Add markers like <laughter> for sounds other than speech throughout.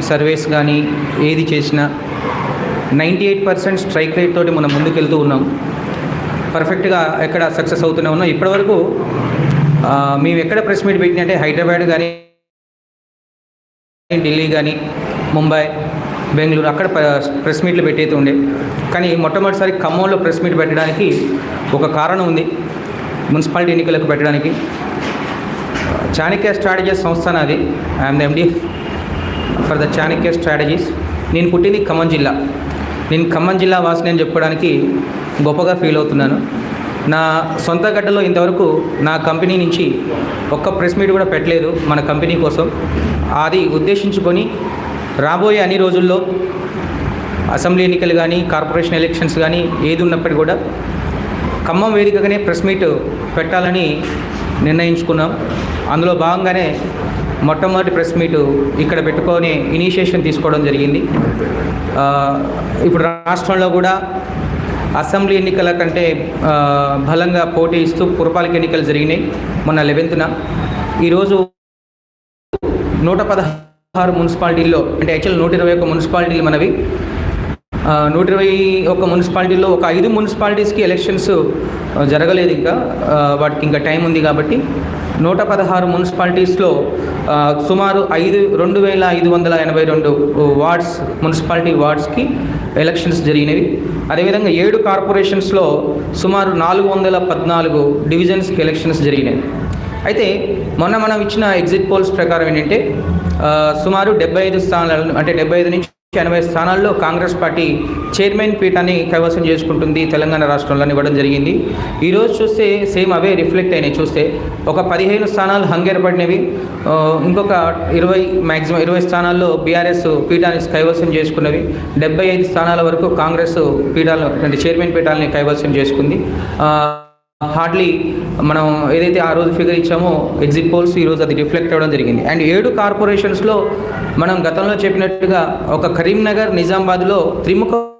Surveys కానీ ఏది చేసినా ninety eight percent strike rate తోటి మనం ముందుకెళ్తూ ఉన్నాం. పర్ఫెక్ట్గా ఎక్కడ సక్సెస్ అవుతూనే ఉన్నాం. ఇప్పటివరకు మేము ఎక్కడ ప్రెస్ మీట్ పెట్టినంటే హైదరాబాద్ కానీ ఢిల్లీ కానీ ముంబై బెంగళూరు అక్కడ ప్ర- ప్రెస్ మీట్లు పెట్టేది ఉండే. కానీ మొట్టమొదటిసారి ఖమ్మంలో ప్రెస్ మీట్ పెట్టడానికి ఒక కారణం ఉంది. మున్సిపాలిటీ ఎన్నికలకు పెట్టడానికి. చాణక్య స్ట్రాటజీస్ సంస్థ నాది. I'm the MD for the Chanakya strategies నేను పుట్టింది ఖమ్మం జిల్లా. నేను ఖమ్మం జిల్లా వాసిని అని చెప్పుకోవడానికి గొప్పగా ఫీల్ అవుతున్నాను. నా సొంత గడ్డలో ఇంతవరకు నా కంపెనీ నుంచి ఒక్క ప్రెస్ మీట్ కూడా పెట్టలేదు మన కంపెనీ కోసం. అది ఉద్దేశించుకొని రాబోయే అన్ని రోజుల్లో అసెంబ్లీ ఎన్నికలు కానీ కార్పొరేషన్ ఎలక్షన్స్ కానీ ఏది ఉన్నప్పటికీ కూడా ఖమ్మం వేదికగానే ప్రెస్ మీట్ పెట్టాలని నిర్ణయించుకున్నాం. అందులో భాగంగానే మొట్టమొదటి ప్రెస్ మీటు ఇక్కడ పెట్టుకొని ఇనిషియేషన్ తీసుకోవడం జరిగింది. ఇప్పుడు రాష్ట్రంలో కూడా అసెంబ్లీ ఎన్నికల కంటే బలంగా పోటీ ఇస్తూ పురపాలక ఎన్నికలు జరిగినాయి మొన్న లెవెన్త్న. ఈరోజు నూట పదహారు మున్సిపాలిటీల్లో అంటే యాక్చువల్ నూట ఇరవై ఒక్క మున్సిపాలిటీలు మనవి. నూట ఇరవై ఒక్క మున్సిపాలిటీల్లో ఒక ఐదు మున్సిపాలిటీస్కి ఎలక్షన్స్ జరగలేదు ఇంకా. వాటికి ఇంకా టైం ఉంది కాబట్టి నూట పదహారు మున్సిపాలిటీస్లో సుమారు ఐదు రెండు వేల ఐదు వందల ఎనభై రెండు వార్డ్స్ మున్సిపాలిటీ వార్డ్స్కి ఎలక్షన్స్ జరిగినవి. అదేవిధంగా ఏడు కార్పొరేషన్స్లో సుమారు నాలుగు వందల పద్నాలుగు డివిజన్స్కి ఎలక్షన్స్ జరిగినాయి. అయితే మొన్న మనం ఇచ్చిన ఎగ్జిట్ పోల్స్ ప్రకారం ఏంటంటే సుమారు డెబ్బై ఐదు స్థానాలను అంటే డెబ్బై ఐదు నుంచి ఎనభై స్థానాల్లో కాంగ్రెస్ పార్టీ చైర్మన్ పీఠాన్ని కైవసం చేసుకుంటుంది. తెలంగాణ రాష్ట్రంలో ఇవ్వడం జరిగింది. ఈరోజు చూస్తే సేమ్ అవే రిఫ్లెక్ట్ అయినాయి. చూస్తే ఒక పదిహేను స్థానాలు హంగేరపడినవి పడినవి. ఇంకొక ఇరవై మ్యాక్సిమం ఇరవై స్థానాల్లో బీఆర్ఎస్ పీఠాన్ని కైవసం చేసుకున్నవి. డెబ్బై ఐదు స్థానాల వరకు కాంగ్రెస్ పీఠాలు అంటే చైర్మన్ పీఠాలని కైవసం చేసుకుంది. హార్డ్లీ మనం ఏదైతే ఆ రోజు ఫిగర్ ఇచ్చామో ఎగ్జిట్ పోల్స్ ఈరోజు అది రిఫ్లెక్ట్ అవ్వడం జరిగింది. అండ్ ఏడు కార్పొరేషన్స్లో మనం గతంలో చెప్పినట్టుగా ఒక కరీంనగర్ నిజామాబాద్లో త్రిముఖ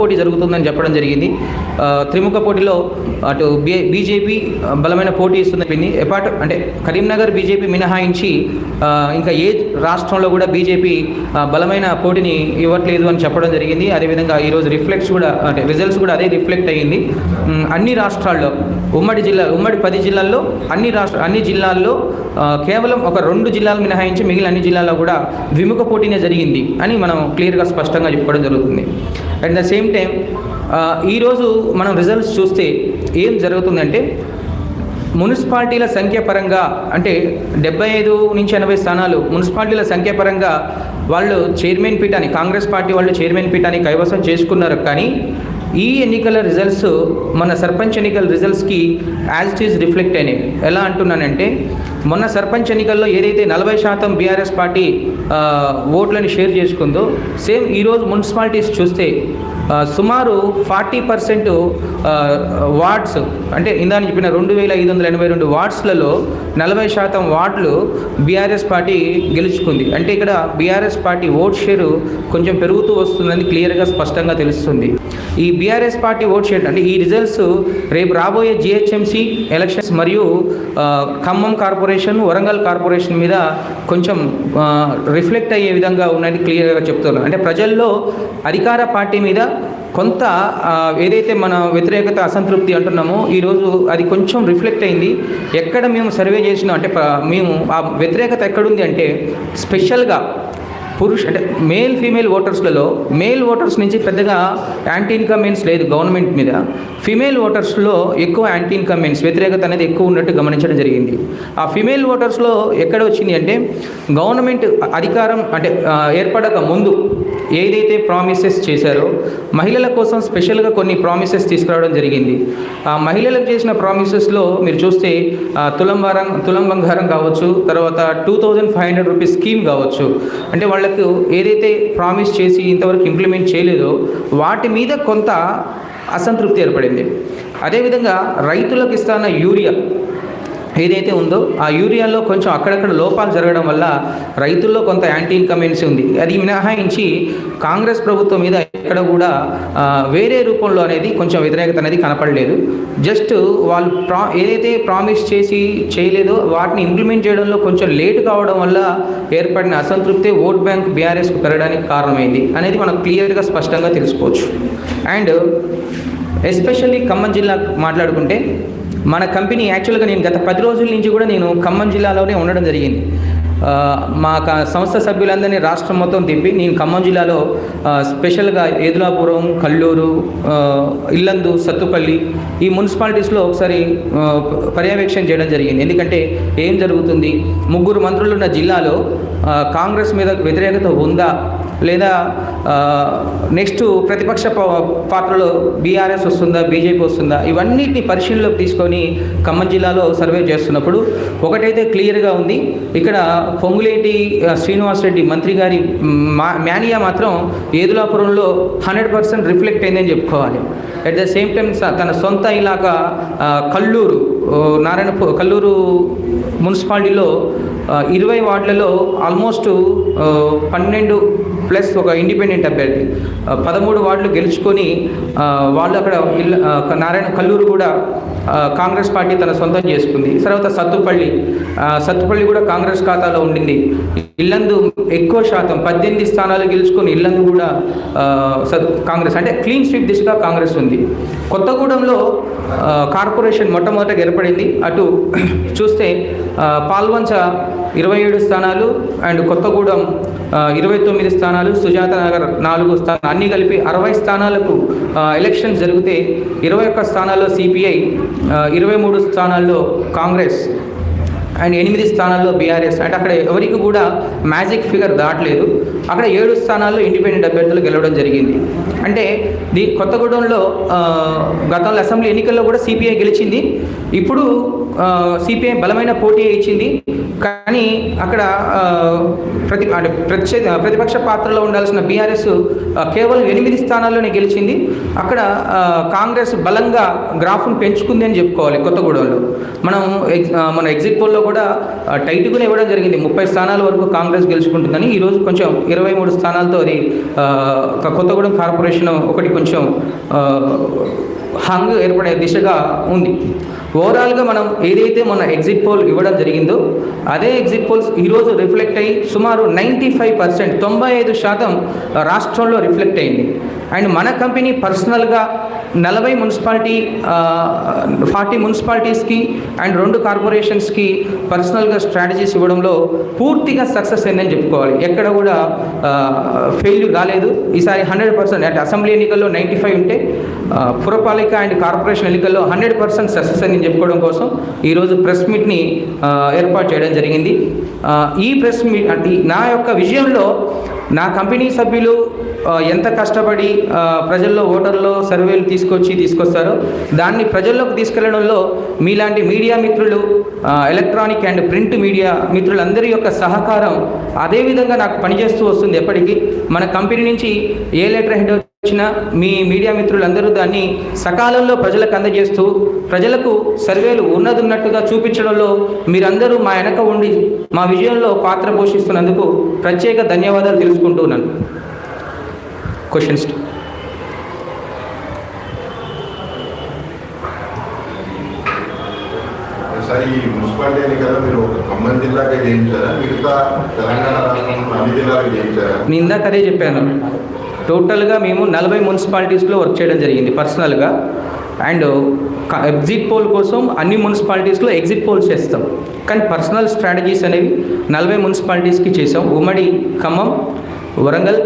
పోటీ జరుగుతుందని చెప్పడం జరిగింది. త్రిముఖ పోటీలో అటు బీ బీజేపీ బలమైన పోటీ ఇస్తుంది చెప్పింది అపార్ట్ అంటే కరీంనగర్ బీజేపీ మినహాయించి ఇంకా ఏ రాష్ట్రంలో కూడా బీజేపీ బలమైన పోటీని ఇవ్వట్లేదు అని చెప్పడం జరిగింది. అదేవిధంగా ఈరోజు రిఫ్లెక్ట్స్ కూడా అంటే రిజల్ట్స్ కూడా అదే రిఫ్లెక్ట్ అయ్యింది. అన్ని రాష్ట్రాల్లో ఉమ్మడి జిల్లా ఉమ్మడి పది జిల్లాల్లో అన్ని రాష్ట్ర అన్ని జిల్లాల్లో కేవలం ఒక రెండు జిల్లాలు మినహాయించి మిగిలిన అన్ని జిల్లాల్లో కూడా ద్విముఖ పోటీనే జరిగింది అని మనం క్లియర్గా స్పష్టంగా చెప్పడం జరుగుతుంది. అండ్ ద సేమ్ టైం ఈరోజు మనం రిజల్ట్స్ చూస్తే ఏం జరుగుతుందంటే మున్సిపాలిటీల సంఖ్య పరంగా అంటే డెబ్బై ఐదు నుంచి ఎనభై స్థానాలు మున్సిపాలిటీల సంఖ్య పరంగా వాళ్ళు చైర్మన్ పీఠాన్ని కాంగ్రెస్ పార్టీ వాళ్ళు చైర్మన్ పీఠాన్ని కైవసం చేసుకున్నారు. కానీ ఈ ఎన్నికల రిజల్ట్స్ మన సర్పంచ్ ఎన్నికల రిజల్ట్స్కి యాజ్ ఇట్ ఈజ్ రిఫ్లెక్ట్ అయినాయి. ఎలా అంటున్నానంటే మొన్న సర్పంచ్ ఎన్నికల్లో ఏదైతే నలభై శాతం బీఆర్ఎస్ పార్టీ ఓట్లను ఓట్లని షేర్ చేసుకుందో సేమ్ ఈరోజు మున్సిపాలిటీస్ చూస్తే సుమారు ఫార్టీ పర్సెంట్ వార్డ్స్ అంటే ఇందాక చెప్పిన రెండు వేల ఐదు వందల ఎనభై రెండు వార్డ్స్లలో నలభై శాతం వార్డులు బీఆర్ఎస్ పార్టీ గెలుచుకుంది. అంటే ఇక్కడ బీఆర్ఎస్ పార్టీ ఓట్ షేరు కొంచెం పెరుగుతూ వస్తుందని క్లియర్గా స్పష్టంగా తెలుస్తుంది. ఈ బీఆర్ఎస్ పార్టీ ఓట్ షేర్ అంటే ఈ రిజల్ట్స్ రేపు రాబోయే జిహెచ్ఎంసీ ఎలక్షన్స్ మరియు ఖమ్మం కార్పొరేషన్ వరంగల్ కార్పొరేషన్ మీద కొంచెం రిఫ్లెక్ట్ అయ్యే విధంగా ఉన్నది క్లియర్గా చెప్తున్నాను అంటే ప్రజల్లో అధికార పార్టీ మీద కొంత ఏదైతే మన వ్యతిరేకత అసంతృప్తి అంటున్నామో ఈరోజు అది కొంచెం రిఫ్లెక్ట్ అయింది. ఎక్కడ మేము సర్వే చేసినాం అంటే మేము ఆ వ్యతిరేకత ఎక్కడుంది అంటే స్పెషల్గా పురుష అంటే మేల్ ఫీమేల్ ఓటర్స్లలో మేల్ ఓటర్స్ నుంచి పెద్దగా యాంటీ ఇన్కమెంట్స్ లేదు గవర్నమెంట్ మీద. ఫీమేల్ ఓటర్స్లో ఎక్కువ యాంటీ ఇన్కమెంట్స్ వ్యతిరేకత అనేది ఎక్కువ ఉన్నట్టు గమనించడం జరిగింది. ఆ ఫీమేల్ ఓటర్స్లో ఎక్కడ వచ్చింది అంటే గవర్నమెంట్ అధికారం అంటే ఏర్పడక ముందు ఏదైతే ప్రామిసెస్ చేశారో మహిళల కోసం స్పెషల్గా కొన్ని ప్రామిసెస్ తీసుకురావడం జరిగింది. ఆ మహిళలకు చేసిన ప్రామిసెస్లో మీరు చూస్తే ఆ, తులం వారం తులం బంగారం కావచ్చు తర్వాత two thousand five hundred rupees scheme కావచ్చు. అంటే వాళ్ళకు ఏదైతే ప్రామిస్ చేసి ఇంతవరకు ఇంప్లిమెంట్ చేయలేదో వాటి మీద కొంత అసంతృప్తి ఏర్పడింది. అదేవిధంగా రైతులకు ఇస్తాన యూరియా ఏదైతే ఉందో ఆ యూరియాలో కొంచెం అక్కడక్కడ లోపాలు జరగడం వల్ల రైతుల్లో కొంత యాంటీ ఇన్కమెన్సీ ఉంది. అది మినహాయించి కాంగ్రెస్ ప్రభుత్వం మీద ఎక్కడ కూడా వేరే రూపంలో అనేది కొంచెం వ్యతిరేకత అనేది కనపడలేదు. జస్ట్ వాళ్ళు ప్రా ఏదైతే ప్రామిస్ చేసి చేయలేదో వాటిని ఇంప్లిమెంట్ చేయడంలో కొంచెం లేట్ కావడం వల్ల ఏర్పడిన అసంతృప్తి ఓట్ బ్యాంక్ బీఆర్ఎస్కు పెరగడానికి కారణమైంది అనేది మనం క్లియర్గా స్పష్టంగా తెలుసుకోవచ్చు. అండ్ ఎస్పెషల్లీ ఖమ్మం జిల్లా మాట్లాడుకుంటే మన కంపెనీ యాక్చువల్గా నేను గత పది రోజుల నుంచి కూడా నేను ఖమ్మం జిల్లాలోనే ఉండడం జరిగింది. మా సంస్థ సభ్యులందరినీ రాష్ట్రం మొత్తం తిప్పి నేను ఖమ్మం జిల్లాలో స్పెషల్గా ఏదులాపురం కల్లూరు ఇల్లందు సత్తుపల్లి ఈ మున్సిపాలిటీస్లో ఒకసారి పర్యవేక్షణ చేయడం జరిగింది. ఎందుకంటే ఏం జరుగుతుంది? ముగ్గురు మంత్రులున్న జిల్లాలో కాంగ్రెస్ మీద వ్యతిరేకత ఉందా? లేదా నెక్స్ట్ ప్రతిపక్ష పాత్రలో బీఆర్ఎస్ వస్తుందా? బీజేపీ వస్తుందా? ఇవన్నిటిని పరిశీలనలోకి తీసుకొని ఖమ్మం జిల్లాలో సర్వే చేస్తున్నప్పుడు ఒకటైతే క్లియర్గా ఉంది. ఇక్కడ పొంగులేటి శ్రీనివాసరెడ్డి మంత్రి గారి మా మేనియా మాత్రం ఏదులాపురంలో హండ్రెడ్ పర్సెంట్ రిఫ్లెక్ట్ అయిందని చెప్పుకోవాలి. అట్ ద సేమ్ టైం తన సొంత ఇలాగా కల్లూరు నారాయణ కల్లూరు మున్సిపాలిటీలో ఇరవై వార్డులలో ఆల్మోస్ట్ పన్నెండు ప్లస్ ఒక ఇండిపెండెంట్ అభ్యర్థి. పదమూడు వార్డులు గెలుచుకొని వాళ్ళు అక్కడ నారాయణ కల్లూరు కూడా కాంగ్రెస్ పార్టీ తన సొంతం చేసుకుంది. తర్వాత సత్తుపల్లి. సత్తుపల్లి కూడా కాంగ్రెస్ ఖాతాలో ఉండింది. ఇల్లందు ఎక్కువ శాతం పద్దెనిమిది స్థానాలు గెలుచుకొని ఇల్లందు కూడా సత్- కాంగ్రెస్ అంటే క్లీన్ స్వీప్ దిశగా కాంగ్రెస్ ఉంది. కొత్తగూడెంలో కార్పొరేషన్ మొట్టమొదట ఏర్పడింది. అటు చూస్తే పాల్వంచ ఇరవై ఏడు స్థానాలు అండ్ కొత్తగూడెం ఇరవై తొమ్మిది స్థానాలు సుజాత నగర్ నాలుగు స్థానాలు అన్నీ కలిపి అరవై స్థానాలకు ఎలక్షన్ ఎలక్షన్స్ జరిగితే ఇరవై ఒక్క స్థానాల్లో సిపిఐ ఇరవై మూడు స్థానాల్లో కాంగ్రెస్ అండ్ ఎనిమిది స్థానాల్లో బీఆర్ఎస్. అంటే అక్కడ ఎవరికి కూడా మ్యాజిక్ ఫిగర్ దాటలేదు. అక్కడ ఏడు స్థానాల్లో ఇండిపెండెంట్ అభ్యర్థులు గెలవడం జరిగింది. అంటే దీ కొత్తగూడెంలో గతంలో అసెంబ్లీ ఎన్నికల్లో కూడా సిపిఐ గెలిచింది. ఇప్పుడు సిపిఐ బలమైన పోటీ ఇచ్చింది. కానీ అక్కడ ప్రతి అంటే ప్రత్యే ప్రతిపక్ష పాత్రలో ఉండాల్సిన బీఆర్ఎస్ కేవలం ఎనిమిది స్థానాల్లోనే గెలిచింది. అక్కడ కాంగ్రెస్ బలంగా గ్రాఫ్ను పెంచుకుంది అని చెప్పుకోవాలి కొత్తగూడెంలో. మనం ఎగ్- మన ఎగ్జిట్ పోల్లో కూడా ఆ, టైట్గానే ఇవ్వడం జరిగింది. ముప్పై స్థానాల వరకు కాంగ్రెస్ గెలుచుకుంటుందని. ఈరోజు కొంచెం ఇరవై మూడు స్థానాలతో అది కొత్తగూడెం కార్పొరేషన్ ఒకటి కొంచెం హంగ్ ఏర్పడే దిశగా ఉంది. ఓవరాల్గా మనం ఏదైతే మన ఎగ్జిట్ పోల్ ఇవ్వడం జరిగిందో అదే ఎగ్జిట్ పోల్స్ ఈరోజు రిఫ్లెక్ట్ అయ్యి సుమారు నైంటీ ఫైవ్ పర్సెంట్ తొంభై ఐదు శాతం రాష్ట్రంలో రిఫ్లెక్ట్ అయింది. అండ్ మన కంపెనీ పర్సనల్గా నలభై మున్సిపాలిటీ ఫార్టీ మున్సిపాలిటీస్కి అండ్ రెండు కార్పొరేషన్స్కి పర్సనల్గా స్ట్రాటజీస్ ఇవ్వడంలో పూర్తిగా సక్సెస్ అయిందని చెప్పుకోవాలి. ఎక్కడ కూడా ఫెయిల్యూర్ కాలేదు. ఈసారి హండ్రెడ్ పర్సెంట్ అంటే అసెంబ్లీ ఎన్నికల్లో నైంటీ ఫైవ్ ఉంటే పురపాలిక అండ్ కార్పొరేషన్ ఎన్నికల్లో హండ్రెడ్ పర్సెంట్ సక్సెస్ అని చెప్పుకోవడం కోసం ఈరోజు ప్రెస్ మీట్ని ఏర్పాటు చేయడం జరిగింది. ఈ ప్రెస్ మీట్ అంటే నా యొక్క విజయంలో నా కంపెనీ సభ్యులు ఎంత కష్టపడి ప్రజల్లో ఓటర్లో సర్వేలు తీసుకొచ్చి తీసుకొస్తారో దాన్ని ప్రజల్లోకి తీసుకెళ్ళడంలో మీలాంటి మీడియా మిత్రులు ఎలక్ట్రానిక్ అండ్ ప్రింట్ మీడియా మిత్రులందరి యొక్క సహకారం అదేవిధంగా నాకు పనిచేస్తూ వస్తుంది ఎప్పటికీ. మన కంపెనీ నుంచి ఏ లెటర్ హెడ్ వచ్చిన మీ మీడియా మిత్రులందరూ దాన్ని సకాలంలో ప్రజలకు అందజేస్తూ ప్రజలకు సర్వేలు ఉన్నదున్నట్టుగా చూపించడంలో మీరందరూ మా వెనక ఉండి మా విజయంలో పాత్ర పోషిస్తున్నందుకు ప్రత్యేక ధన్యవాదాలు తెలుసుకుంటున్నాను క్వశ్చన్స్ ఒకసారి ఈ మున్సిపాలిటీ ఎన్నికల్లో మీరు ఒక ఖమ్మం జిల్లాకే చేయించారా మిగతా తెలంగాణ రాష్ట్రంలో అన్ని జిల్లాలకు చేయించారా నేను ఇందాక అదే చెప్పాను. టోటల్గా మేము నలభై మున్సిపాలిటీస్లో వర్క్ చేయడం జరిగింది పర్సనల్గా. అండ్ ఎగ్జిట్ పోల్ కోసం అన్ని మున్సిపాలిటీస్లో ఎగ్జిట్ పోల్స్ చేస్తాం. కానీ పర్సనల్ స్ట్రాటజీస్ అనేవి నలభై మున్సిపాలిటీస్కి చేసాం. ఉమ్మడి ఖమ్మం వరంగల్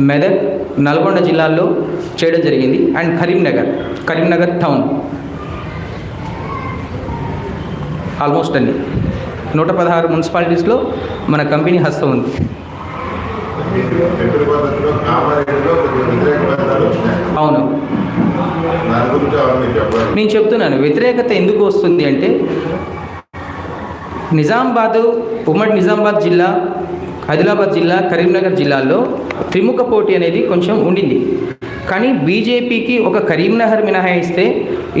మెదక్ నల్గొండ జిల్లాల్లో చేయడం జరిగింది. And Karimnagar Karimnagar town. Almost అన్ని. నూట పదహారు మున్సిపాలిటీస్లో మన కంపెనీ హస్తం ఉంది. అవును. నేను చెప్తున్నాను వ్యతిరేకత ఎందుకు వస్తుంది అంటే నిజామాబాద్ ఉమ్మడి నిజామాబాద్ జిల్లా ఆదిలాబాద్ జిల్లా కరీంనగర్ జిల్లాల్లో త్రిముఖ పోటీ అనేది కొంచెం ఉండింది. కానీ బీజేపీకి ఒక కరీంనగర్ మినహాయిస్తే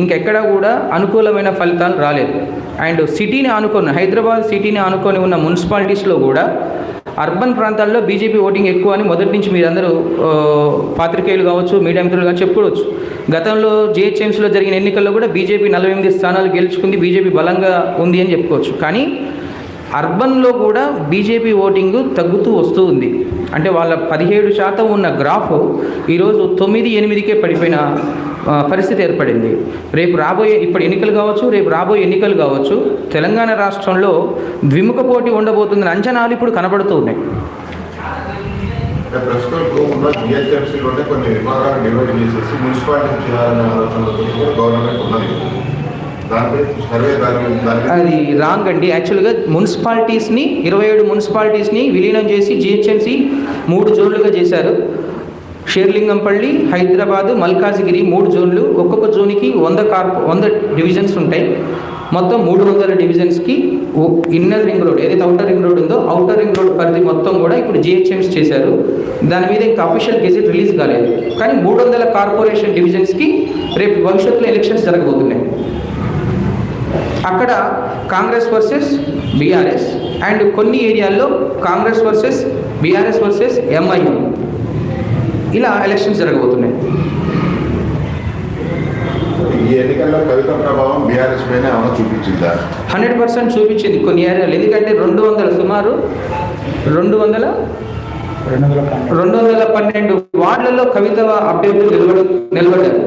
ఇంకెక్కడా కూడా అనుకూలమైన ఫలితాలు రాలేదు. అండ్ సిటీని ఆనుకొని హైదరాబాద్ సిటీని ఆనుకొని ఉన్న మున్సిపాలిటీస్లో కూడా అర్బన్ ప్రాంతాల్లో బీజేపీ ఓటింగ్ ఎక్కువ అని మొదటి నుంచి మీరందరూ పాత్రికేయులు కావచ్చు మీడియా మిత్రులు కానీ చెప్పుకోవచ్చు. గతంలో జిహెచ్ఎంసీలో జరిగిన ఎన్నికల్లో కూడా బీజేపీ నలభై ఎనిమిది స్థానాలు గెలుచుకుంది బీజేపీ బలంగా ఉంది అని చెప్పుకోవచ్చు. కానీ అర్బన్లో కూడా బీజేపీ ఓటింగ్ తగ్గుతూ వస్తూ ఉంది. అంటే వాళ్ళ పదిహేడు శాతం ఉన్న గ్రాఫ్ ఈరోజు తొమ్మిది ఎనిమిదికే పడిపోయిన పరిస్థితి ఏర్పడింది. రేపు రాబోయే ఇప్పుడు ఎన్నికలు కావచ్చు రేపు రాబోయే ఎన్నికలు కావచ్చు తెలంగాణ రాష్ట్రంలో ద్విముఖ పోటీ ఉండబోతుందని అంచనాలు ఇప్పుడు కనబడుతూ ఉన్నాయి. ప్రస్తుతం ఉన్న జిహెచ్ఎంసీలోనే కొన్ని విభాగాలు డివైడ్ చేసేసి మున్సిపాలిటీ చేయాలనే గవర్నమెంట్ ఉన్నది. అది రాంగ్ అండి. యాక్చువల్గా మున్సిపాలిటీస్ని ఇరవై ఏడు మున్సిపాలిటీస్ని విలీనం చేసి జిహెచ్ఎంసీ మూడు జోన్లుగా చేశారు. షేర్లింగంపల్లి హైదరాబాద్ మల్కాజిగిరి మూడు జోన్లు. ఒక్కొక్క జోన్కి వంద కార్ప వంద డివిజన్స్ ఉంటాయి. మొత్తం మూడు వందల డివిజన్స్కి ఇన్నర్ రింగ్ రోడ్ ఏదైతే అవుటర్ రింగ్ రోడ్ ఉందో అవుటర్ రింగ్ రోడ్ పరిధి మొత్తం కూడా ఇప్పుడు జిహెచ్ఎంసి చేశారు. దాని మీద ఇంకా అఫీషియల్ గెజెట్ రిలీజ్ కాలేదు. కానీ మూడు వందల కార్పొరేషన్ డివిజన్స్కి రేపు భవిష్యత్తులో ఎలక్షన్స్ జరగబోతున్నాయి. అక్కడ కాంగ్రెస్ వర్సెస్ బీఆర్ఎస్ అండ్ కొన్ని ఏరియాల్లో Congress versus BRS versus MIM ఇలా ఎలక్షన్స్ జరగబోతున్నాయి. ఈ ఎన్నికల్లో కవిత ప్రభావం బీఆర్ఎస్ పైన ఏమైనా చూపించిందా? హండ్రెడ్ పర్సెంట్ చూపించింది కొన్ని ఏరియాలు. ఎందుకంటే రెండు వందల సుమారు రెండు వందల రెండు వందల పన్నెండు వార్డులలో కవిత అభ్యర్థులు నిలబడ నిలబడ్డారు.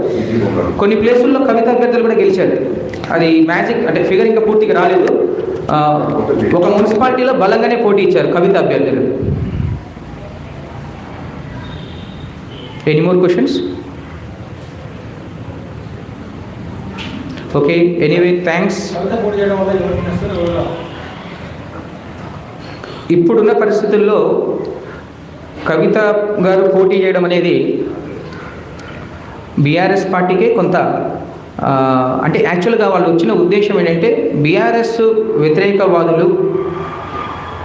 కొన్ని ప్లేసుల్లో కవిత అభ్యర్థులు కూడా గెలిచారు. అది మ్యాజిక్ అంటే ఫిగర్ ఇంకా పూర్తిగా రాలేదు. ఒక మున్సిపాలిటీలో బలంగానే పోటీ ఇచ్చారు కవిత అభ్యర్థులు. Any more questions okay anyway thanks? ఇప్పుడున్న పరిస్థితుల్లో కవిత గారు పోటీ చేయడం అనేది బీఆర్ఎస్ పార్టీకే కొంత అంటే యాక్చువల్గా వాళ్ళు వచ్చిన ఉద్దేశం ఏంటంటే బీఆర్ఎస్ వ్యతిరేకవాదులు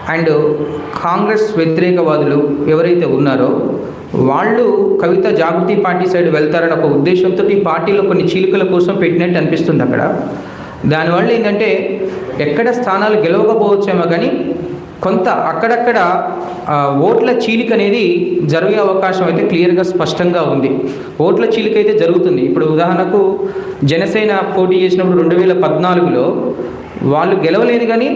అండ్ కాంగ్రెస్ వ్యతిరేకవాదులు ఎవరైతే ఉన్నారో వాళ్ళు కవిత జాగృతి పార్టీ సైడ్ వెళ్తారని ఒక ఉద్దేశంతో ఈ పార్టీలో కొన్ని చీలికల కోసం పెట్టినట్టు అనిపిస్తుంది అక్కడ. దానివల్ల ఏంటంటే ఎక్కడ స్థానాలు గెలవకపోవచ్చేమో కానీ కొంత అక్కడక్కడ ఓట్ల చీలిక అనేది జరిగే అవకాశం అయితే క్లియర్గా స్పష్టంగా ఉంది. ఓట్ల చీలిక అయితే జరుగుతుంది. ఇప్పుడు ఉదాహరణకు జనసేన పోటీ చేసినప్పుడు రెండు వేల పద్నాలుగులో వాళ్ళు గెలవలేదు కానీ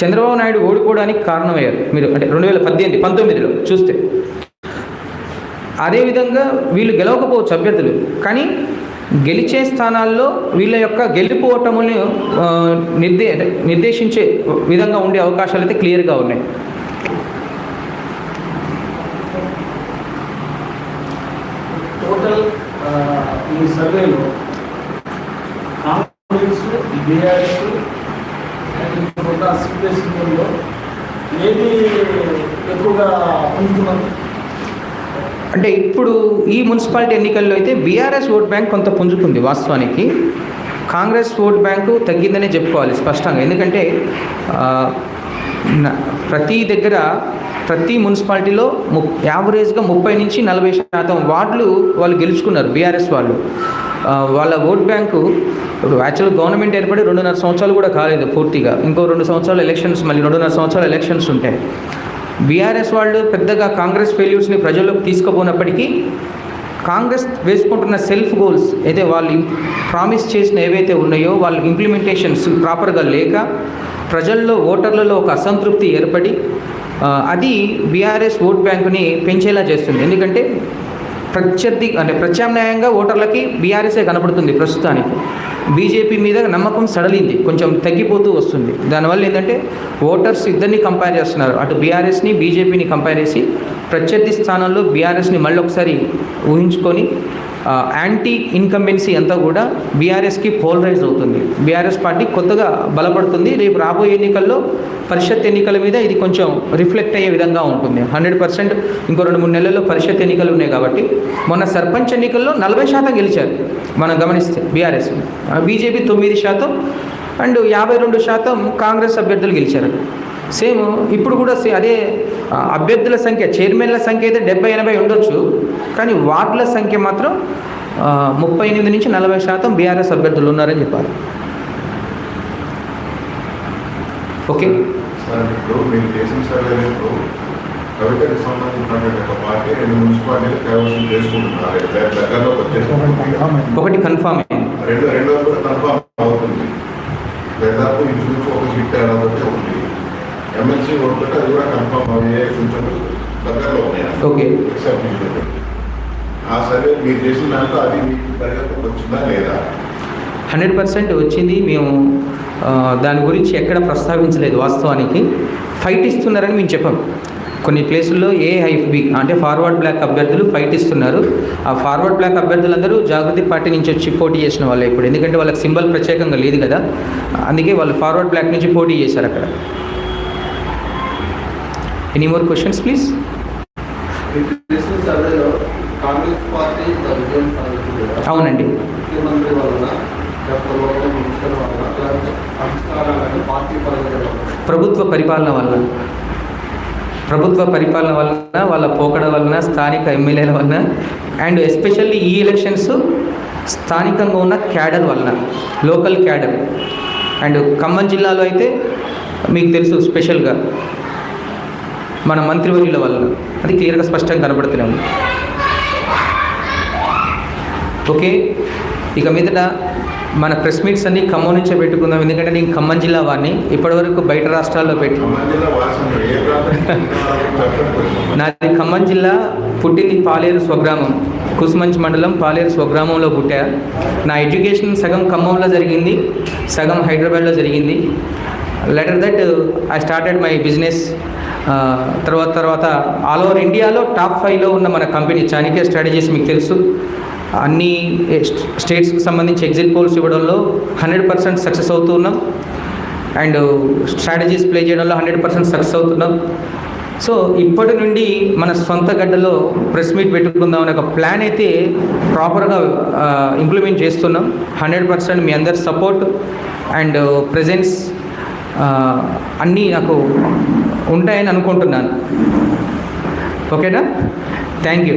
చంద్రబాబు నాయుడు ఓడిపోవడానికి కారణమయ్యారు. మీరు అంటే రెండు వేల పద్దెనిమిది పంతొమ్మిదిలో చూస్తే. అదేవిధంగా వీళ్ళు గెలవకపోవచ్చు అభ్యర్థులు. కానీ గెలిచే స్థానాల్లో వీళ్ళ యొక్క గెలుపు ఓటములను నిర్దే నిర్దేశించే విధంగా ఉండే అవకాశాలు అయితే క్లియర్గా ఉన్నాయి. టోటల్ ఈ సర్వేలో కాంగ్రెస్ బీఆర్ఎస్ అండ్ ఏది ఎక్కువగా అంటే ఇప్పుడు ఈ మున్సిపాలిటీ ఎన్నికల్లో అయితే బీఆర్ఎస్ ఓట్ బ్యాంక్ కొంత పుంజుకుంది వాస్తవానికి. కాంగ్రెస్ ఓట్ బ్యాంకు తగ్గిందనే చెప్పుకోవాలి స్పష్టంగా. ఎందుకంటే ప్రతి దగ్గర ప్రతి మున్సిపాలిటీలో ము యావరేజ్గా ముప్పై నుంచి నలభై శాతం వార్డులు వాళ్ళు గెలుచుకున్నారు బీఆర్ఎస్ వాళ్ళు. వాళ్ళ ఓట్ బ్యాంకు ఇప్పుడు యాక్చువల్ గవర్నమెంట్ ఏర్పడి రెండున్నర సంవత్సరాలు కూడా కాలేదు పూర్తిగా. ఇంకో రెండు సంవత్సరాలు ఎలక్షన్స్ మళ్ళీ రెండున్నర సంవత్సరాలు ఎలక్షన్స్ ఉంటాయి. బీఆర్ఎస్ వాళ్ళు పెద్దగా కాంగ్రెస్ ఫెయిల్యూర్స్ని ప్రజల్లోకి తీసుకుపోనప్పటికీ కాంగ్రెస్ వేసుకుంటున్న సెల్ఫ్ గోల్స్ అయితే వాళ్ళు ప్రామిస్ చేసిన ఏవైతే ఉన్నాయో వాళ్ళ ఇంప్లిమెంటేషన్స్ ప్రాపర్గా లేక ప్రజల్లో ఓటర్లలో ఒక అసంతృప్తి ఏర్పడి అది బీఆర్ఎస్ ఓట్ బ్యాంకుని పెంచేలా చేస్తుంది. ఎందుకంటే ప్రత్యర్థి అంటే ప్రత్యామ్నాయంగా ఓటర్లకి బీఆర్ఎస్ఏ కనపడుతుంది ప్రస్తుతానికి. బీజేపీ మీద నమ్మకం సడలింది కొంచెం తగ్గిపోతూ వస్తుంది. దానివల్ల ఏంటంటే ఓటర్స్ ఇద్దరిని కంపేర్ చేస్తున్నారు. అటు బీఆర్ఎస్ని బీజేపీని కంపేర్ చేసి ప్రత్యర్థి స్థానంలో బీఆర్ఎస్ని మళ్ళీ ఒకసారి ఊహించుకొని యాంటీ ఇన్కంబెన్సీ అంతా కూడా బీఆర్ఎస్కి పోలరైజ్ అవుతుంది. బీఆర్ఎస్ పార్టీ కొత్తగా బలపడుతుంది. రేపు రాబోయే ఎన్నికల్లో పరిషత్ ఎన్నికల మీద ఇది కొంచెం రిఫ్లెక్ట్ అయ్యే విధంగా ఉంటుంది. హండ్రెడ్ పర్సెంట్ ఇంకో రెండు మూడు నెలల్లో పరిషత్ ఎన్నికలు ఉన్నాయి కాబట్టి. మొన్న సర్పంచ్ ఎన్నికల్లో నలభై శాతం గెలిచారు. మనం గమనిస్తే బీఆర్ఎస్ బీజేపీ తొమ్మిది శాతం అండ్ యాభై రెండు శాతం కాంగ్రెస్ అభ్యర్థులు గెలిచారు. సేమ్ ఇప్పుడు కూడా సే అదే అభ్యర్థుల సంఖ్య చైర్మన్ల సంఖ్య అయితే డెబ్బై ఎనభై ఉండొచ్చు. కానీ వార్డుల సంఖ్య మాత్రం ముప్పై ఎనిమిది నుంచి నలభై శాతం బీఆర్ఎస్ అభ్యర్థులు ఉన్నారని చెప్పారు ఓకే? కవితకు సంబంధించినటువంటి పార్టీ రెండు మున్సిపాలిటీలు కైవసం చేసుకుంటున్నారు. దగ్గ- దగ్గరలో వచ్చేసి ఒకటి కన్ఫామ్ రెండు రెండో కూడా కన్ఫామ్ అవుతుంది. దాదాపు ఇంచుమించు ఒక ఎమ్మెల్సీ అది కూడా సూచనలు దగ్గరలో ఉన్నాయి? ఓకే. ఆ సర్వే మీరు చేసిన దాంట్లో అది మీకు పరిగణలోకి వచ్చిందా లేదా? హండ్రెడ్ పర్సెంట్ వచ్చింది. మేము దాని గురించి ఎక్కడ ప్రస్తావించలేదు వాస్తవానికి. ఫైట్ ఇస్తున్నారని మేము చెప్పాం. కొన్ని ప్లేసుల్లో ఏ హైఫ్ బి అంటే ఫార్వర్డ్ బ్లాక్ అభ్యర్థులు ఫైట్ ఇస్తున్నారు. ఆ ఫార్వర్డ్ బ్లాక్ అభ్యర్థులందరూ జాగృతి పార్టీ నుంచి వచ్చి పోటీ చేసిన వాళ్ళే ఇప్పుడు. ఎందుకంటే వాళ్ళకి సింబల్ ప్రత్యేకంగా లేదు కదా. అందుకే వాళ్ళు ఫార్వర్డ్ బ్లాక్ నుంచి పోటీ చేశారు అక్కడ any more questions please recent సర్వేలో కాంగ్రెస్ పార్టీ విజయం సాధించింది కదా. అవునండి ముఖ్యమంత్రి వలన డాక్టర్ లోకేష్ మినిస్టర్ వలన అలాంటి సంస్కారాలను పార్టీ పరంగా జరగదు. ప్రభుత్వ పరిపాలన వలన ప్రభుత్వ పరిపాలన వలన వాళ్ళ పోకడ వలన స్థానిక ఎమ్మెల్యేల వలన అండ్ ఎస్పెషల్లీ ఈ ఎలక్షన్స్ స్థానికంగా ఉన్న క్యాడర్ వలన లోకల్ క్యాడర్. అండ్ ఖమ్మం జిల్లాలో అయితే మీకు తెలుసు స్పెషల్గా మన మంత్రివర్యుల వలన. అది క్లియర్గా స్పష్టంగా కనబడుతూనే ఉంది. ఓకే? ఇక మీదట మన ప్రెస్ మీట్స్ అన్ని ఖమ్మం నుంచే పెట్టుకుందాం. ఎందుకంటే నేను ఖమ్మం జిల్లా వాడిని. ఇప్పటివరకు బయట రాష్ట్రాల్లో పెట్టి. <laughs> నాది ఖమ్మం జిల్లా పుట్టింది పాలేరు స్వగ్రామం. కుసుమంచి మండలం పాలేరు స్వగ్రామంలో పుట్టా. నా ఎడ్యుకేషన్ సగం ఖమ్మంలో జరిగింది సగం హైదరాబాద్లో జరిగింది. Later that I started my business తర్వాత తర్వాత ఆల్ ఓవర్ ఇండియాలో టాప్ ఫైవ్లో ఉన్న మన కంపెనీ చానికే స్ట్రాటజీస్ మీకు తెలుసు. అన్ని స్టేట్స్కి సంబంధించి ఎగ్జిట్ పోల్స్ ఇవ్వడంలో హండ్రెడ్ పర్సెంట్ సక్సెస్ అవుతున్నాం. అండ్ స్ట్రాటజీస్ ప్లే చేయడంలో హండ్రెడ్ పర్సెంట్ సక్సెస్ అవుతున్నాం. సో ఇప్పటి నుండి మన సొంత గడ్డలో ప్రెస్ మీట్ పెట్టుకుందాం అనే ఒక ప్లాన్ అయితే ప్రాపర్గా ఇంప్లిమెంట్ చేస్తున్నాం. హండ్రెడ్ పర్సెంట్ మీ అందరి సపోర్ట్ అండ్ ప్రజెన్స్ అన్నీ నాకు ఉంటాయని అనుకుంటున్నాను. ఓకేనా? Thank you.